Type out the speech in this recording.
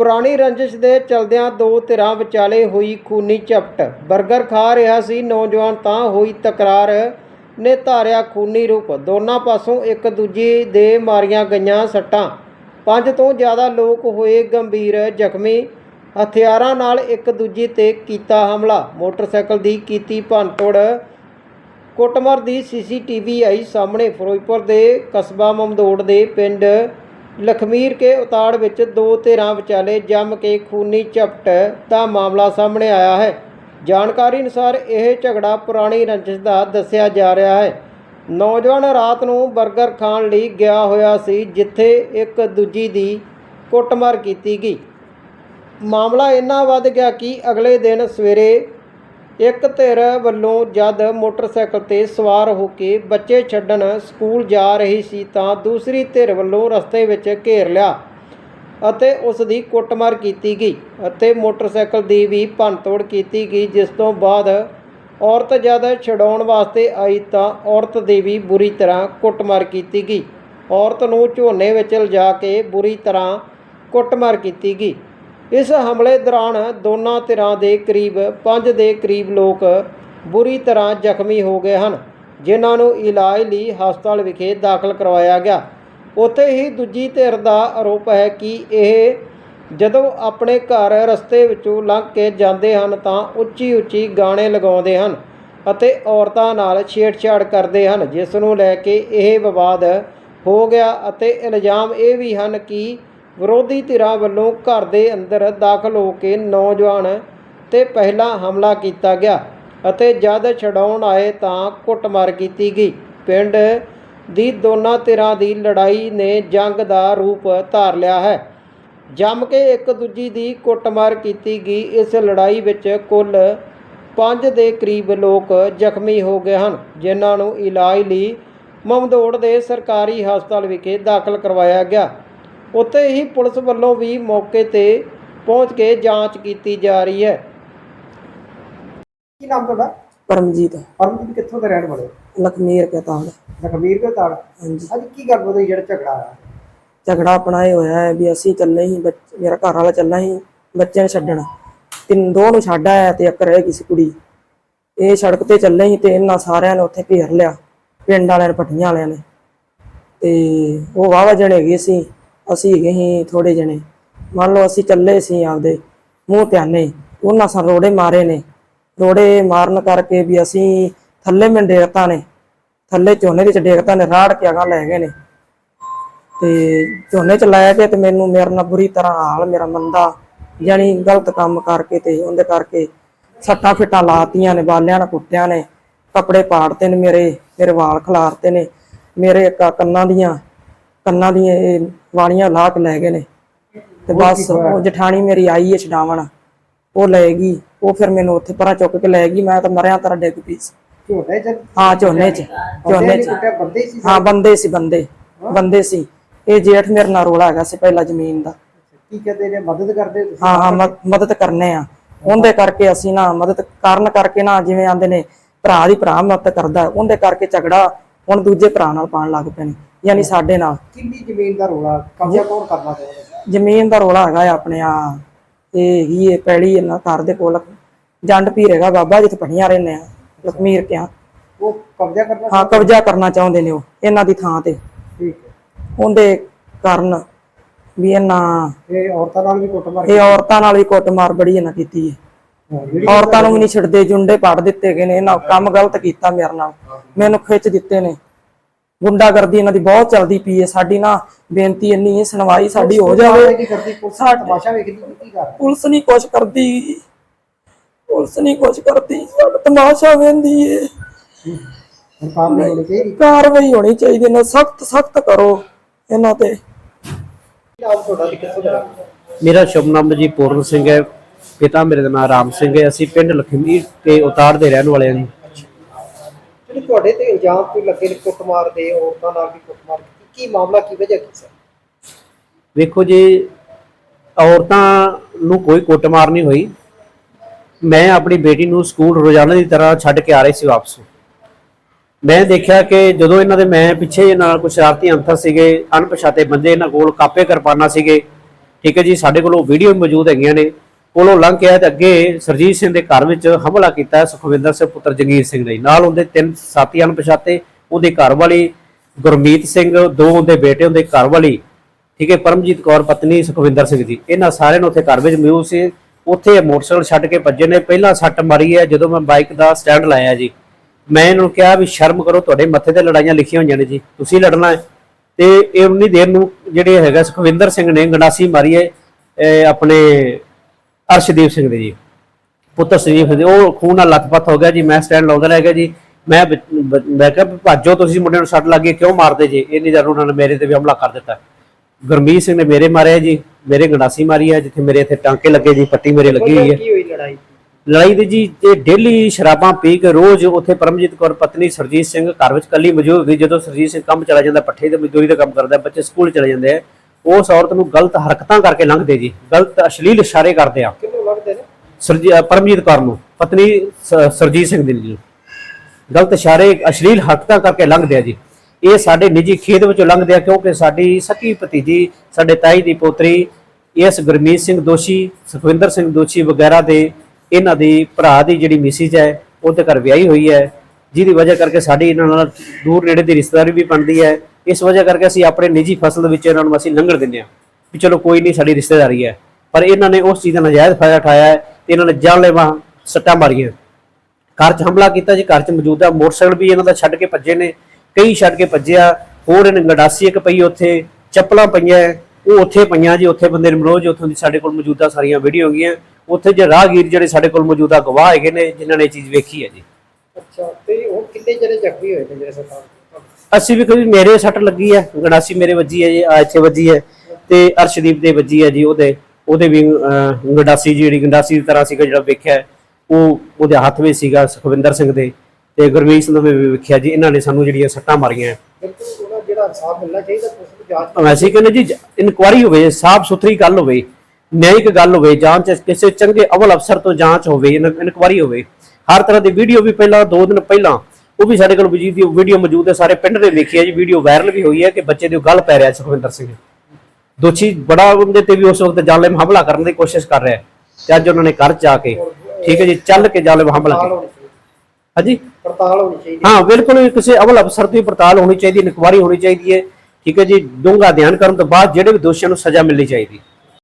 ਪੁਰਾਣੀ ਰੰਜਿਸ਼ ਦੇ ਚਲਦਿਆਂ ਦੋ ਧਿਰਾਂ ਵਿਚਾਲੇ ਹੋਈ ਖੂਨੀ ਝਪਟ। 버ਗਰ ਖਾ ਰਿਹਾ ਸੀ, ਨੌਜਵਾਨ ਤਾਂ ਹੋਈ ਤਕਰਾਰ, ਨੇ ਧਾਰਿਆ ਖੂਨੀ ਰੂਪ। ਦੋਨਾਂ ਪਾਸੋਂ ਇੱਕ ਦੂਜੇ ਦੇ ਮਾਰੀਆਂ ਗਈਆਂ ਸੱਟਾਂ। ਪੰਜ ਤੋਂ ਜ਼ਿਆਦਾ ਲੋਕ ਹੋਏ ਗੰਭੀਰ ਜ਼ਖਮੀ। ਹਥਿਆਰਾਂ ਨਾਲ ਇੱਕ ਦੂਜੇ ਤੇ ਕੀਤਾ ਹਮਲਾ। ਮੋਟਰਸਾਈਕਲ ਦੀ ਕੀਤੀ ਭੰਨਤੋੜ। ਕੁੱਟਮਾਰ ਦੀ ਸੀਸੀਟੀਵੀ ਆਈ ਸਾਹਮਣੇ। ਫਿਰੋਜ਼ਪੁਰ ਦੇ ਕਸਬਾ ਮਮਦੋੜ ਦੇ ਪਿੰਡ ਲਖਮੀਰ ਕੇ ਉਤਾੜ ਵਿੱਚ ਦੋ ਧਿਰਾਂ ਵਿਚਾਲੇ ਜੰਮ ਕੇ ਖੂਨੀ ਝਪਟ ਦਾ ਮਾਮਲਾ ਸਾਹਮਣੇ ਆਇਆ ਹੈ। ਜਾਣਕਾਰੀ ਅਨੁਸਾਰ ਇਹ ਝਗੜਾ ਪੁਰਾਣੀ ਰੰਜਿਸ਼ ਦਾ ਦੱਸਿਆ ਜਾ ਰਿਹਾ ਹੈ। ਨੌਜਵਾਨ ਰਾਤ ਨੂੰ 버ਗਰ ਖਾਣ ਲਈ ਗਿਆ ਹੋਇਆ ਸੀ, ਜਿੱਥੇ ਇੱਕ ਦੂਜੀ ਦੀ ਕੁੱਟਮਾਰ ਕੀਤੀ ਗਈ। ਮਾਮਲਾ ਇੰਨਾ ਵੱਧ ਗਿਆ ਕਿ ਅਗਲੇ ਦਿਨ ਸਵੇਰੇ ਇੱਕ ਧਿਰ ਵੱਲੋਂ ਜਦ ਮੋਟਰਸਾਈਕਲ ਤੇ ਸਵਾਰ ਹੋ ਕੇ ਬੱਚੇ ਛੱਡਣ ਸਕੂਲ ਜਾ ਰਹੀ ਸੀ ਤਾਂ ਦੂਸਰੀ ਧਿਰ ਵੱਲੋਂ ਰਸਤੇ ਵਿੱਚ ਘੇਰ ਲਿਆ ਅਤੇ ਉਸ ਦੀ ਕੁੱਟਮਾਰ ਕੀਤੀ ਗਈ ਅਤੇ ਮੋਟਰਸਾਈਕਲ ਦੀ ਵੀ ਭੰਨਤੋੜ ਕੀਤੀ ਗਈ, ਜਿਸ ਤੋਂ ਬਾਅਦ ਔਰਤ ਜਦ ਛਡਾਉਣ ਵਾਸਤੇ ਆਈ ਤਾਂ ਔਰਤ ਦੀ ਵੀ ਬੁਰੀ ਤਰ੍ਹਾਂ ਕੁੱਟਮਾਰ ਕੀਤੀ ਗਈ। ਔਰਤ ਨੂੰ ਝੋਨੇ ਵਿੱਚ ਲਿਜਾ ਕੇ ਬੁਰੀ ਤਰ੍ਹਾਂ ਕੁੱਟਮਾਰ ਕੀਤੀ ਗਈ। ਇਸ ਹਮਲੇ ਦੌਰਾਨ ਦੋਨਾਂ ਧਿਰਾਂ ਦੇ ਕਰੀਬ 5 ਦੇ ਕਰੀਬ ਲੋਕ ਬੁਰੀ ਤਰ੍ਹਾਂ ਜ਼ਖਮੀ ਹੋ ਗਏ ਹਨ, ਜਿਨ੍ਹਾਂ ਨੂੰ ਇਲਾਜ ਲਈ ਹਸਪਤਾਲ ਵਿਖੇ ਦਾਖਲ ਕਰਵਾਇਆ ਗਿਆ। ਉੱਥੇ ਹੀ ਦੂਜੀ ਧਿਰ ਦਾ ਆਰੋਪ ਹੈ ਕਿ ਇਹ ਜਦੋਂ ਆਪਣੇ ਘਰ ਰਸਤੇ ਵਿੱਚੋਂ ਲੰਘ ਕੇ ਜਾਂਦੇ ਹਨ ਤਾਂ ਉੱਚੀ ਉੱਚੀ ਗਾਣੇ ਲਗਾਉਂਦੇ ਹਨ ਅਤੇ ਔਰਤਾਂ ਨਾਲ ਛੇੜਛਾੜ ਕਰਦੇ ਹਨ, ਜਿਸ ਨੂੰ ਲੈ ਕੇ ਇਹ ਵਿਵਾਦ ਹੋ ਗਿਆ ਅਤੇ ਇਲਜ਼ਾਮ ਇਹ ਵੀ ਹਨ ਕਿ ਵਿਰੋਧੀ ਧਿਰਾਂ ਵੱਲੋਂ ਘਰ ਦੇ ਅੰਦਰ ਦਾਖਲ ਹੋ ਕੇ ਨੌਜਵਾਨ ਤੇ ਪਹਿਲਾ ਹਮਲਾ ਕੀਤਾ ਗਿਆ ਅਤੇ ਜਦ ਛਡਾਉਣ ਆਏ ਤਾਂ ਕੁੱਟਮਾਰ ਕੀਤੀ ਗਈ। ਪਿੰਡ ਦੀ ਦੋਨਾਂ ਧਿਰਾਂ ਦੀ ਲੜਾਈ ਨੇ ਜੰਗ ਦਾ ਰੂਪ ਧਾਰ ਲਿਆ ਹੈ। ਜੰਮ ਕੇ ਇੱਕ ਦੂਜੀ ਦੀ ਕੁੱਟਮਾਰ ਕੀਤੀ ਗਈ। ਇਸ ਲੜਾਈ ਵਿੱਚ ਕੁੱਲ 5 ਦੇ ਕਰੀਬ ਲੋਕ ਜ਼ਖਮੀ ਹੋ ਗਏ ਹਨ, ਜਿਨ੍ਹਾਂ ਨੂੰ ਇਲਾਜ ਲਈ ਮਮਦੋੜ ਦੇ ਸਰਕਾਰੀ ਹਸਪਤਾਲ ਵਿਖੇ ਦਾਖਲ ਕਰਵਾਇਆ ਗਿਆ। ਉੱਥੇ ਹੀ ਪੁਲਿਸ ਵੱਲੋਂ ਵੀ ਮੌਕੇ ਤੇ ਪਹੁੰਚ ਕੇ ਜਾਂਚ ਕੀਤੀ ਜਾ ਰਹੀ ਹੈ। ਕੀ ਨਾਮ ਤੁਹਾਡਾ? ਪਰਮਜੀਤ। ਪਰਮਜੀਤ ਕਿੱਥੋਂ ਦੇ ਰਹਿਣ ਵਾਲੇ ਲਖਮੀਰ ਕੇ ਤਾਲ ਲਖਮੀਰ ਕੇ ਹਾਂਜੀ। ਅੱਜ ਕੀ ਗੱਲ ਹੋਈ? ਜਿਹੜਾ ਝਗੜਾ ਆਇਆ ਝਗੜਾ ਆਪਣਾ ਇਹ ਹੋਇਆ ਹੈ ਵੀ ਅਸੀਂ ਚੱਲੇ ਸੀ ਬੱਚ- ਮੇਰਾ ਘਰ ਵਾਲਾ ਚੱਲਾ ਸੀ ਬੱਚੇ ਨੂੰ ਛੱਡਣ। ਤਿੰਨ ਦੋ ਨੂੰ ਛੱਡ ਆਇਆ ਤੇ ਇੱਕ ਰਹਿ ਗਈ ਸੀ ਕੁੜੀ। ਇਹ ਸੜਕ ਤੇ ਚੱਲੇ ਸੀ ਤੇ ਇਹਨਾਂ ਸਾਰਿਆਂ ਨੇ ਉੱਥੇ ਘੇਰ ਲਿਆ। ਪਿੰਡ ਵਾਲਿਆਂ ਨੇ ਪੱਟੀਆਂ ਵਾਲਿਆਂ ਨੇ। ਤੇ ਉਹ ਵਾਵਾ ਜਣੇ ਗਏ ਸੀ। ਅਸੀਂ ਹੈਗੇ ਸੀ ਥੋੜੇ ਜਣੇ। ਮੰਨ ਲਓ ਅਸੀਂ ਚੱਲੇ ਸੀ ਆਪਦੇ, ਮੂੰਹ ਧਿਆਨੇ। ਉਹਨਾਂ ਸਾਂ ਰੋੜੇ ਮਾਰੇ ਨੇ। ਰੋੜੇ ਮਾਰਨ ਕਰਕੇ ਵੀ ਅਸੀਂ ਥੱਲੇ ਮੰਡੇਰਤਾ ਨੇ। ਥੱਲੇ ਝੋਨੇ ਵਿੱਚ ਚ ਡੇਗਤਾ ਨੇ, ਰਾੜ ਕੇ ਅਗਾ ਲੈ ਗਏ ਨੇ। ਤੇ ਝੋਨੇ ਚ ਲੈ ਕੇ ਤੇ ਮੈਨੂੰ ਮੇਰੇ ਨਾਲ ਬੁਰੀ ਤਰ੍ਹਾਂ ਹਾਲ, ਮੇਰਾ ਮੰਦਾ ਜਾਨੀ ਗਲਤ ਕੰਮ ਕਰਕੇ ਤੇ ਉਹਦੇ ਕਰਕੇ ਸੱਟਾਂ ਫਿੱਟਾਂ ਲਾਤੀਆਂ ਨੇ, ਬਾਲਿਆਂ ਨਾਲ ਕੁੱਟਿਆ ਨੇ। ਕੱਪੜੇ ਪਾੜਤੇ ਨੇ ਮੇਰੇ ਮੇਰੇ ਵਾਲ ਖਿਲਾਰਤੇ ਨੇ। ਮੇਰੇ ਕੰਨਾਂ ਦੀਆਂ ਕੰਨਾਂ ਦੀਆਂ ਇਹ ਵਾਲੀਆਂ ਲਾ ਕੇ ਲੈ ਗਏ ਨੇ। ਤੇ ਬਸ ਉਹ ਜਠਾਣੀ ਮੇਰੀ ਆਈ ਹੈ ਛਡਾਵਣ। ਉਹ ਲੈ ਗਈ। ਉਹ ਫਿਰ ਮੈਨੂੰ ਉੱਥੇ ਪਰਾਂ ਚੁੱਕ ਕੇ ਲੈ ਗਈ। ਮੈਂ ਤਾਂ ਮਰਿਆ ਤਰ੍ਹਾਂ ਡਿੱਗ ਪਈ ਸੀ। ਝੋਨੇ ਚ? ਹਾਂ ਝੋਨੇ 'ਚ। ਝੋਨੇ 'ਚ। ਕੁੱਟਿਆ ਬੰਦੇ ਸੀ ਹਾਂ ਬੰਦੇ ਸੀ ਬੰਦੇ। ਬੰਦੇ ਸੀ। ਇਹ ਜੇਠ ਮੇਰੇ ਨਾਲ ਰੋਲਾ ਹੈਗਾ ਸੀ ਪਹਿਲਾਂ ਜ਼ਮੀਨ ਦਾ। ਕੀ ਕਹਿੰਦੇ ਨੇ? ਮਦਦ ਕਰਦੇ ਤੁਸੀਂ? ਹਾਂ ਹਾਂ ਮਦਦ ਕਰਨੇ ਆ। ਉਹਦੇ ਕਰਕੇ ਅਸੀਂ ਨਾ ਮਦਦ ਕਾਰਨ ਕਰਕੇ ਨਾ ਜਿਵੇਂ ਆਂਦੇ ਨੇ ਭਰਾ ਦੀ ਭਰਾ ਮਦਦ ਕਰਦਾ। ਉਹਦੇ ਕਰਕੇ ਝਗੜਾ ਹੁਣ ਦੂਜੇ ਭਰਾ ਨਾਲ ਪਾਣ ਲੱਗ ਪਏ ਨੇ। ਯਾਨੀ ਸਾਡੇ ਨਾਲ। ਕਿੰਨੀ ਜ਼ਮੀਨ ਦਾ ਰੋਲਾ ਕਬਜ਼ਾ ਕੌਣ ਕਰਨਾ ਚਾਹੁੰਦਾ? ਜ਼ਮੀਨ ਦਾ ਰੋਲਾ ਹੈਗਾ ਆਪਣੇ ਆ। ਇਹ ਹੈਗੀ ਇਹ ਪੈਲੀ ਇਹਨਾਂ ਘਰ ਦੇ ਕੋਲ। ਜੰਡ ਪੀਰ ਹੈਗਾ ਬਾਬਾ ਜਿੱਥੇ ਪੜੀਆਂ ਰਹਿੰਦੇ ਆ ਲਖਮੀਰ ਕਿਆ। ਉਹ ਕਬਜ਼ਾ ਕਰਨਾ ਹਾਂ ਕਬਜ਼ਾ ਕਰਨਾ ਚਾਹੁੰਦੇ ਨੇ ਉਹ ਇਹਨਾਂ ਦੀ ਥਾਂ ਤੇ। ਠੀਕ ਹੈ। ਉਹਦੇ ਕਾਰਨ ਵੀ ਇਹਨਾਂ ਇਹ ਔਰਤਾਂ ਨਾਲ ਵੀ ਕੁੱਟਮਾਰ ਇਹ ਔਰਤਾਂ ਨਾਲ ਵੀ ਕੁੱਟਮਾਰ ਬੜੀ ਇਹਨਾਂ ਕੀਤੀ ਹੈ ਔਰਤਾਂ ਨੂੰ ਵੀ ਨਹੀਂ ਛੱਡਦੇ ਜੁੰਡੇ ਪੜ ਦਿੱਤੇ ਗਏ ਨੇ ਇਹਨਾਂ ਕੰਮ ਗਲਤ ਕੀਤਾ ਮੇਰੇ ਨਾਲ। ਮੈਨੂੰ ਖਿੱਚ ਦਿੱਤੇ ਨੇ। ਗੁੰਡਾਗਰਦੀ ਇਹਨਾਂ ਦੀ ਬਹੁਤ ਚੱਲਦੀ ਪਈ ਹੈ। ਸਾਡੀ ਨਾ ਬੇਨਤੀ ਇੰਨੀ ਹੈ ਸੁਣਵਾਈ ਸਾਡੀ ਹੋ ਜਾਵੇ। ਪੁਲਿਸ ਦਾ ਤਮਾਸ਼ਾ ਵੇਖਦੀ? ਕੀ ਕੀ ਕਰ ਪੁਲਿਸ ਨਹੀਂ ਕੁਛ ਕਰਦੀ। ਪੁਲਿਸ ਨਹੀਂ ਕੁਛ ਕਰਦੀ। ਸਾਡਾ ਤਮਾਸ਼ਾ ਵੇਂਦੀ ਚਾਹੀਦੀ। ਕਾਰਵਾਈ ਹੋਣੀ ਚਾਹੀਦੀ ਨਾ ਸਖਤ ਸਖਤ ਕਰੋ ਇਹਨਾਂ ਤੇ। ਮੇਰਾ ਸ਼ੁਭ ਨਾਮ ਜੀ ਪੂਰਨ ਸਿੰਘ ਹੈ। ਪਿਤਾ ਮੇਰੇ ਦਾ ਨਾਮ ਰਾਮ ਸਿੰਘ ਹੈ। ਅਸੀਂ ਪਿੰਡ ਲਖਮੀ ਤੇ ਉਤਾਰ ਦੇ ਰਹਿਣ ਵਾਲੇ ਹਾਂ ਜੀ। ਜਿਹੜੇ ਤੁਹਾਡੇ ਤੇ ਇਲਜ਼ਾਮ ਕੋਈ ਲੱਗੇ ਨੇ ਕੁੱਟਮਾਰ ਦੇ, ਔਰਤਾਂ ਨਾਲ ਵੀ ਕੁੱਟਮਾਰ ਕੀਤੀ, ਕੀ ਮਾਮਲਾ, ਕੀ ਵਜ੍ਹਾ ਕੀ ਸਰ ਵੇਖੋ ਜੀ, ਔਰਤਾਂ ਨੂੰ ਕੋਈ ਕੁੱਟਮਾਰ ਨਹੀਂ ਹੋਈ। ਮੈਂ ਆਪਣੀ ਬੇਟੀ ਨੂੰ ਸਕੂਲ ਰੋਜ਼ਾਨਾ ਦੀ ਤਰ੍ਹਾਂ ਛੱਡ ਕੇ ਆ ਰਹੀ ਸੀ ਵਾਪਸ। ਮੈਂ ਦੇਖਿਆ ਕਿ ਜਦੋਂ ਇਹਨਾਂ ਦੇ ਮੈਂ ਪਿੱਛੇ ਜਿਹੇ ਨਾਲ ਕੁਝ ਸ਼ਰਾਰਤੀ ਅੰਤਰ ਸੀਗੇ, ਅਣਪਛਾਤੇ ਬੰਦੇ ਇਹਨਾਂ ਕੋਲ ਕਾਪੇ ਕਰਪਾਨਾ ਸੀਗੇ, ਠੀਕ ਹੈ ਜੀ, ਸਾਡੇ ਕੋਲ ਉਹ ਵੀਡੀਓ ਮੌਜੂਦ ਹੈਗੀਆਂ ਨੇ। ਕੋਲੋਂ ਲੰਘ ਕੇ ਆਇਆ ਤੇ ਅੱਗੇ ਸਰਜੀਤ ਸਿੰਘ ਦੇ ਘਰ ਵਿੱਚ ਹਮਲਾ ਕੀਤਾ ਸੁਖਵਿੰਦਰ ਸਿੰਘ ਪੁੱਤਰ ਜਗੀਰ ਸਿੰਘ ਨੇ ਨਾਲ ਉਹਦੇ ਤਿੰਨ ਸਾਥੀ ਅਣਪਛਾਤੇ ਉਹਦੇ ਘਰ ਵਾਲੀ ਗੁਰਮੀਤ ਸਿੰਘ, ਦੋ ਉਹਦੇ ਬੇਟੇ, ਉਹਦੇ ਘਰ ਵਾਲੀ, ਠੀਕ ਹੈ, ਪਰਮਜੀਤ ਕੌਰ, ਪਤਨੀ ਸੁਖਵਿੰਦਰ ਸਿੰਘ ਜੀ। ਇਹਨਾਂ ਸਾਰਿਆਂ ਨੂੰ ਉੱਥੇ ਘਰ ਵਿੱਚ ਮਿਊ ਸੀ। ਉੱਥੇ ਮੋਟਰਸਾਈਕਲ ਛੱਡ ਕੇ ਭੱਜੇ ਨੇ। ਪਹਿਲਾਂ ਸੱਟ ਮਾਰੀ ਹੈ, ਜਦੋਂ ਮੈਂ ਬਾਈਕ ਦਾ ਸਟੈਂਡ ਲਾਇਆ ਜੀ। ਮੈਂ ਇਹਨਾਂ ਨੂੰ ਕਿਹਾ ਵੀ ਸ਼ਰਮ ਕਰੋ, ਤੁਹਾਡੇ ਮੱਥੇ ਤੇ ਲੜਾਈਆਂ ਲਿਖੀਆਂ ਹੋਈਆਂ ਨੇ ਜੀ। ਤੁਸੀਂ ਲੜਨਾ ਹੈ। ਤੇ ਇਹ ਉਨੀ ਦੇਰ ਨੂੰ ਜਿਹੜੇ ਹੈਗਾ ਸੁਖਵਿੰਦਰ ਸਿੰਘ ਨੇ ਗੰਡਾਸੀ ਮਾਰੀ ਹੈ ਆਪਣੇ ਅਰਸ਼ਦੀਪ ਸਿੰਘ ਦੇ ਜੀ। ਪੁੱਤਰ ਸਿੰਘ ਦੇ। ਉਹ ਖੂਨ ਨਾਲ ਲੱਥਪੱਥ ਹੋ ਗਿਆ ਜੀ। ਮੈਂ ਸਟੈਂਡ ਲਾਉਂਦਾ ਰਹਿ ਗਿਆ ਜੀ। ਮੈਂ ਮੈਂ ਕਿਹਾ ਭਾਜੋ ਤੁਸੀਂ ਮੁੰਡੇ ਨੂੰ ਸੱਟ ਲੱਗੀ ਕਿਉਂ ਮਾਰਦੇ ਜੀ? ਇੰਨੀ ਜਰ ਉਹਨਾਂ ਨੇ ਮੇਰੇ ਤੇ ਵੀ ਹਮਲਾ ਕਰ ਦਿੱਤਾ। ਗੁਰਮੀਤ ਸਿੰਘ ਨੇ ਮੇਰੇ ਮਾਰਿਆ ਜੀ। ਮੇਰੇ ਗੰਡਾਸੀ ਮਾਰੀ ਹੈ ਜਿੱਥੇ ਮੇਰੇ ਇੱਥੇ ਟਾਂਕੇ ਲੱਗੇ ਜੀ ਪੱਟੀ ਮੇਰੇ ਲੱਗੀ ਹੋਈ ਹੈ ਕੀ ਹੋਈ ਲੜਾਈ? ਲੜਾਈ ਦੀ ਜੀ ਇਹ ਡੇਲੀ ਸ਼ਰਾਬਾਂ ਪੀ ਕੇ ਰੋਜ਼ ਉੱਥੇ ਪਰਮਜੀਤ ਕੌਰ ਪਤਨੀ ਸਰਜੀਤ ਸਿੰਘ ਘਰ ਵਿੱਚ ਕੱਲੀ ਮੌਜੂਦ ਹੁੰਦੀ। ਜਦੋਂ ਸਰਜੀਤ ਸਿੰਘ ਕੰਮ ਚਲਾ ਜਾਂਦਾ ਪੱਠੇ ਤੇ ਮਜ਼ਦੂਰੀ ਦਾ ਕੰਮ ਕਰਦਾ ਬੱਚੇ ਸਕੂਲ ਚਲੇ ਜਾਂਦੇ ਆ। ਉਸ ਔਰਤ ਨੂੰ ਗਲਤ ਹਰਕਤਾਂ ਕਰਕੇ ਲੰਘਦੇ ਜੀ ਗਲਤ ਅਸ਼ਲੀਲ ਇਸ਼ਾਰੇ ਕਰਦੇ ਆ। ਕਿੰਨੂੰ ਲੱਗਦੇ ਨੇ? ਸਰਜੀ ਅ, ਪਰਮਜੀਤ ਕੌਰ ਨੂੰ ਪਤਨੀ ਸਰਜੀਤ ਸਿੰਘ ਦੀ ਜੀ। ਗਲਤ ਇਸ਼ਾਰੇ ਅਸ਼ਲੀਲ ਹਰਕਤਾਂ ਕਰਕੇ ਲੰਘਦੇ ਆ ਜੀ। ਇਹ ਸਾਡੇ ਨਿੱਜੀ ਖੇਤ ਵਿੱਚੋਂ ਲੰਘਦੇ ਆ ਕਿਉਂਕਿ ਸਾਡੀ ਸਕੀ ਭਤੀਜੀ ਸਾਡੇ ਤਾਈ ਦੀ ਪੋਤਰੀ ਇਸ ਗੁਰਮੀਤ ਸਿੰਘ ਦੋਸ਼ੀ ਸੁਖਵਿੰਦਰ ਸਿੰਘ ਦੋਸ਼ੀ ਵਗੈਰਾ ਦੇ ਇਹਨਾਂ ਦੀ ਭਰਾ ਦੀ ਜਿਹੜੀ ਮਿਸਿਜ ਹੈ ਉਹਦੇ ਘਰ ਵਿਆਹੀ ਹੋਈ ਹੈ। ਜਿਹਦੀ ਵਜ੍ਹਾ ਕਰਕੇ ਸਾਡੀ ਇਹਨਾਂ ਨਾਲ ਦੂਰ ਨੇੜੇ ਦੀ ਰਿਸ਼ਤੇਦਾਰੀ ਵੀ ਬਣਦੀ ਹੈ। ਇਸ ਵਜ੍ਹਾ ਕਰਕੇ ਅਸੀਂ ਆਪਣੇ ਨਿੱਜੀ ਫਸਲ ਦੇ ਵਿੱਚ ਇਹਨਾਂ ਨੂੰ ਅਸੀਂ ਲੰਘਣ ਦਿੰਦੇ ਹਾਂ ਵੀ ਚਲੋ ਕੋਈ ਨਹੀਂ, ਸਾਡੀ ਰਿਸ਼ਤੇਦਾਰੀ ਹੈ। ਪਰ ਇਹਨਾਂ ਨੇ ਉਸ ਚੀਜ਼ ਦਾ ਨਜਾਇਜ਼ ਫਾਇਦਾ ਉਠਾਇਆ ਹੈ ਤੇ ਇਹਨਾਂ ਨੇ ਜਾਨਲੇਵਾ ਸੱਟਾਂ ਮਾਰੀਆਂ। ਘਰ 'ਚ ਹਮਲਾ ਕੀਤਾ ਜੀ, ਘਰ 'ਚ ਮੌਜੂਦਾ ਮੋਟਰਸਾਈਕਲ ਵੀ ਇਹਨਾਂ ਦਾ ਛੱਡ ਕੇ ਭੱਜੇ ਨੇ, ਕਈ ਛੱਡ ਕੇ ਭੱਜਿਆ। ਹੋਰ ਇਹਨਾਂ ਗੰਡਾਸੀ ਇੱਕ ਪਈ ਉੱਥੇ, ਚੱਪਲਾਂ ਪਈਆਂ ਉਹ ਉੱਥੇ ਪਈਆਂ ਜੀ, ਉੱਥੇ ਬੰਦੇ ਨੂੰ ਉੱਥੋਂ ਦੀ ਸਾਡੇ ਕੋਲ ਮੌਜੂਦਾ ਸਾਰੀਆਂ ਵੀਡੀਓ ਹੈਗੀਆਂ। ਉੱਥੇ ਜੇ ਰਾਹਗੀਰ ਜਿਹੜੇ ਸਾਡੇ ਕੋਲ ਮੌਜੂਦਾ ਗਵਾਹ ਹੈਗੇ ਨੇ, ਜਿਨ੍ਹਾਂ ਨੇ ਇਹ ਚੀਜ਼ ਵੇਖੀ ਹੈ ਜੀ। ਅੱਛਾ ਤੇ ਉਹ ਕਿੰਨੇ ਜਣੇ ਜ਼ਖਮੀ ਹੋਏ ਨੇ ਜਿਹੜੇ ਸਰਕਾਰ ਅਸੀਂ ਵੀ ਕਦੀ ਮੇਰੇ ਸੱਟ ਲੱਗੀ ਹੈ ਗੰਡਾਸੀ ਮੇਰੇ ਵੱਜੀ ਹੈ ਜੀ ਆ ਇੱਥੇ ਵੱਜੀ ਹੈ ਤੇ ਅਰਸ਼ਦੀਪ ਦੇ ਵੱਜੀ ਹੈ ਜੀ ਉਹਦੇ ਉਹਦੇ ਵੀ ਅਹ, ਗੰਡਾਸੀ ਜਿਹੜੀ ਗੰਡਾਸੀ ਦੀ ਤਰ੍ਹਾਂ ਸੀਗਾ ਜਿਹੜਾ ਵੇਖਿਆ ਹੈ, ਉਹ ਉਹਦੇ ਹੱਥ ਵਿੱਚ ਸੀਗਾ ਸੁਖਵਿੰਦਰ ਸਿੰਘ ਦੇ ਤੇ ਗੁਰਮੀਤ ਸਿੰਘ ਦੇ ਵੀ ਵੇਖਿਆ ਜੀ ਇਹਨਾਂ ਨੇ ਸਾਨੂੰ ਜਿਹੜੀਆਂ ਸੱਟਾਂ ਮਾਰੀਆਂ। ਬਿਲਕੁਲ ਉਹਨਾਂ ਜਿਹੜਾ ਇਨਸਾਫ ਮਿਲਣਾ ਚਾਹੀਦਾ ਪੁਲਿਸ ਨੂੰ ਜਾਂਚ ਅਸੀਂ ਕਹਿੰਦੇ ਜੀ ਇਨਕੁਆਰੀ ਹੋਵੇ ਸਾਫ਼ ਸੁਥਰੀ ਗੱਲ ਹੋਵੇ ਨਿਆਂਇਕ ਗੱਲ ਹੋਵੇ ਜਾਂਚ ਕਿਸੇ ਚੰਗੇ ਅਵਲ ਅਫਸਰ ਤੋਂ ਜਾਂਚ ਹੋਵੇ ਇਨਕੁਆਰੀ ਹੋਵੇ ਹਰ ਤਰ੍ਹਾਂ ਦੀ ਵੀਡੀਓ ਵੀ ਪਹਿਲਾਂ ਦੋ ਦਿਨ ਪਹਿਲਾਂ ਉਹ ਵੀ ਸਾਡੇ ਕੋਲ ਵਿਜੀ ਦੀ ਵੀਡੀਓ ਮੌਜੂਦ ਹੈ ਸਾਰੇ ਪਿੰਡ ਦੇ ਵੇਖੀ ਹੈ ਜੀ ਵੀਡੀਓ ਵਾਇਰਲ ਵੀ ਹੋਈ ਹੈ ਕਿ ਬੱਚੇ ਦੀ ਗੱਲ ਪੈ ਰਿਹਾ ਸੁਖਵਿੰਦਰ ਸਿੰਘ। ਦੋਸ਼ੀ ਬੜਾ ਉਹਦੇ ਤੇ ਵੀ ਉਸ ਵਕਤ ਜ਼ਾਲਿਮ ਹਮਲਾ ਕਰਨ ਦੀ ਕੋਸ਼ਿਸ਼ ਕਰ ਰਿਹਾ ਤੇ ਅੱਜ ਉਹਨਾਂ ਨੇ ਘਰ ਚ ਆ ਕੇ ਠੀਕ ਹੈ ਜੀ ਚੱਲ ਕੇ ਜ਼ਾਲਿਮ ਹਮਲਾ ਕੀਤਾ। ਹਾਂਜੀ? ਪੜਤਾਲ ਹੋਣੀ ਚਾਹੀਦੀ ਹਾਂ। ਬਿਲਕੁਲ ਕਿਸੇ ਅਵਲ ਅਫਸਰ ਦੀ ਪੜਤਾਲ ਹੋਣੀ ਚਾਹੀਦੀ ਇਨਕੁਆਰੀ ਹੋਣੀ ਚਾਹੀਦੀ ਹੈ ਠੀਕ ਹੈ ਜੀ ਡੂੰਘਾ ਧਿਆਨ ਕਰਨ ਤੋਂ ਬਾਅਦ ਜਿਹੜੇ ਵੀ ਦੋਸ਼ੀਆਂ ਨੂੰ ਸਜ਼ਾ ਮਿਲਣੀ ਚਾਹੀਦੀ